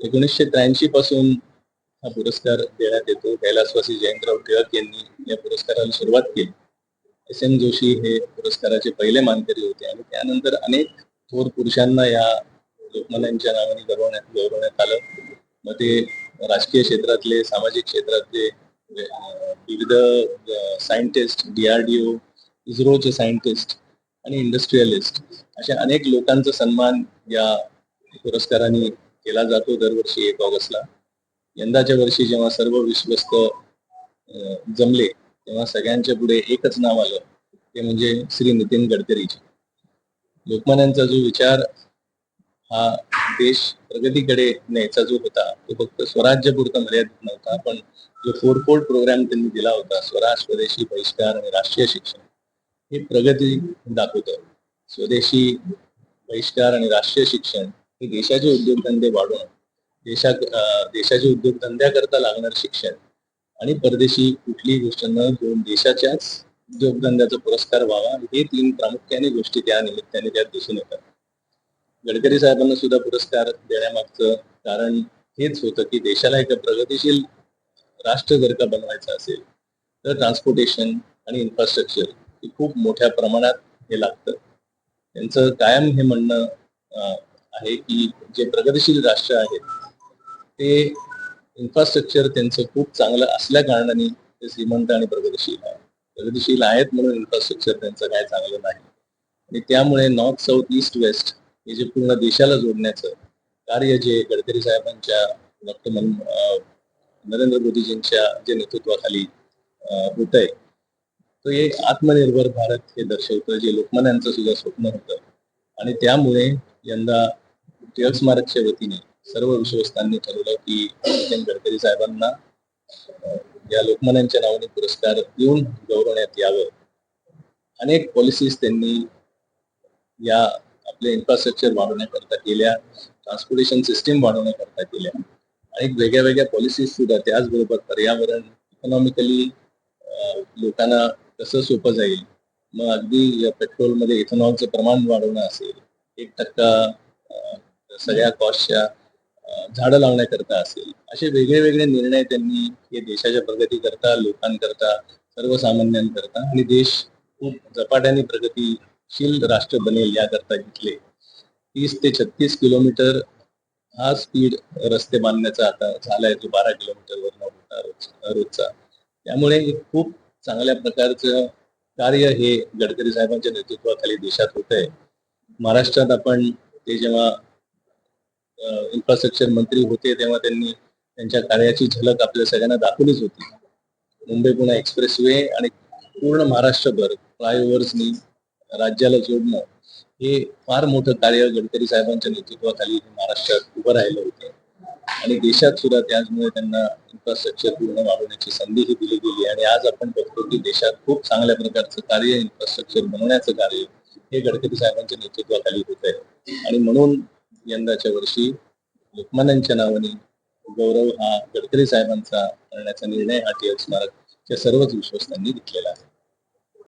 एकोणीसशे त्र्याऐंशी पासून हा पुरस्कार देण्यात येतो. कैलासवासी जयंतराव टिळक यांनी या पुरस्काराला सुरुवात केली. एस एन जोशी हे पुरस्काराचे पहिले मानकरी होते आणि त्यानंतर अनेक थोर पुरुषांना या लोकमान्यांच्या नावाने गौरवण्यात गौरवण्यात आलं. मग ते राजकीय क्षेत्रातले सामाजिक क्षेत्रातले विविध सायंटिस्ट डीआरडीओ इस्रोचे सायंटिस्ट आणि इंडस्ट्रियलिस्ट अशा अनेक लोकांचा सन्मान या पुरस्काराने केला जातो दरवर्षी एक ऑगस्टला. यंदाच्या वर्षी जेव्हा सर्व विश्वस्त जमले तेव्हा सगळ्यांच्या पुढे एकच नाव आलं ते म्हणजे श्री नितीन गडकरीजी. लोकमान्यांचा जो विचार हा देश प्रगतीकडे न्यायचा जो होता तो फक्त स्वराज्य पुरता मर्यादित नव्हता पण जो फोरफोल्ड प्रोग्राम त्यांनी दिला होता स्वराज स्वदेशी बहिष्कार आणि राष्ट्रीय शिक्षण हे प्रगती दाखवतं स्वदेशी बहिष्कार आणि राष्ट्रीय शिक्षण हे देशाचे उद्योगधंदे वाढवणं देशा देशाचे उद्योगधंद्याकरता लागणार शिक्षण आणि परदेशी कुठलीही गोष्ट न घेऊन देशाच्याच उद्योगधंद्याचा पुरस्कार व्हावा. हे तीन प्रामुख्याने गोष्टी त्या निमित्ताने त्यात दिसून येतात. गडकरी साहेबांना सुद्धा पुरस्कार देण्यामागचं कारण हेच होतं की देशाला एका प्रगतीशील राष्ट्र जर का बनवायचं असेल तर ट्रान्सपोर्टेशन आणि इन्फ्रास्ट्रक्चर की खूप मोठ्या प्रमाणात हे लागतं. त्यांचं कायम हे म्हणणं आहे की जे प्रगतीशील राष्ट्र आहेत ते इन्फ्रास्ट्रक्चर त्यांचं खूप चांगलं असल्या कारणाने ते श्रीमंत आणि प्रगतीशील आहे प्रगतीशील आहेत म्हणून इन्फ्रास्ट्रक्चर त्यांचं काय चांगलं नाही. आणि त्यामुळे नॉर्थ साऊथ ईस्ट वेस्ट हे जे पूर्ण देशाला जोडण्याचं कार्य जे गडकरी साहेबांच्या डॉक्टर अं, नरेंद्र मोदीजींच्या जे नेतृत्वाखाली होत आहे तो हे आत्मनिर्भर भारत हे दर्शवतं जे लोकमान्यांचं सुद्धा स्वप्न होतं. आणि त्यामुळे यंदा टिळक स्मारकच्या वतीने सर्व विश्वस्तांनी ठरवलं की नितीन गडकरी साहेबांना या लोकमान्यांच्या नावाने पुरस्कार देऊन गौरवण्यात यावं. अनेक पॉलिसीज त्यांनी या आपले इन्फ्रास्ट्रक्चर वाढवण्याकरता केल्या ट्रान्सपोर्टेशन सिस्टीम वाढवण्याकरता केल्या. अनेक वेगळ्या वेगळ्या पॉलिसीज सुद्धा त्याचबरोबर पर्यावरण इकॉनॉमिकली लोकांना कसं सोपं जाईल. मग अगदी या पेट्रोलमध्ये इथेनॉलचं प्रमाण वाढवणं असेल एक टक्का सगळ्या कॉस्टच्या झाडं लावण्याकरता असेल असे वेगळे वेगळे निर्णय त्यांनी हे देशाच्या प्रगतीकरता लोकांकरता सर्वसामान्यांकरता आणि देश खूप झपाट्याने प्रगतीशील राष्ट्र बनेल याकरता घेतले. तीस ते छत्तीस किलोमीटर हा स्पीड रस्ते बांधण्याचा आता झालाय जो बारा किलोमीटरवर रोजचा. त्यामुळे खूप चांगल्या प्रकारचं कार्य हे गडकरी साहेबांच्या नेतृत्वाखाली देशात होत आहे महाराष्ट्रात आपण ते जेव्हा इन्फ्रास्ट्रक्चर मंत्री होते तेव्हा त्यांनी त्यांच्या कार्याची झलक आपल्या सगळ्यांना दाखवलीच होती. मुंबई पुणे एक्सप्रेसवे आणि पूर्ण महाराष्ट्रभर फ्लायओव्हर्सनी राज्याला जोडणं हे फार मोठं कार्य गडकरी साहेबांच्या नेतृत्वाखाली महाराष्ट्रात उभं राहिलं होतं. आणि देशात सुद्धा त्याचमुळे त्यांना इन्फ्रास्ट्रक्चर पूर्ण वाढवण्याची संधी ही दिली गेली आणि आज आपण बघतो की देशात खूप चांगल्या प्रकारचं कार्य इन्फ्रास्ट्रक्चर बनवण्याचं कार्य हे गडकरी साहेबांच्या नेतृत्वाखाली होत आहे. आणि म्हणून यंदाच्या वर्षी लोकमान्यांच्या नावाने गौरव हा गडकरी साहेबांचा करण्याचा निर्णय हा टिळक स्मारकच्या सर्वच विश्वस्तांनी घेतलेला आहे.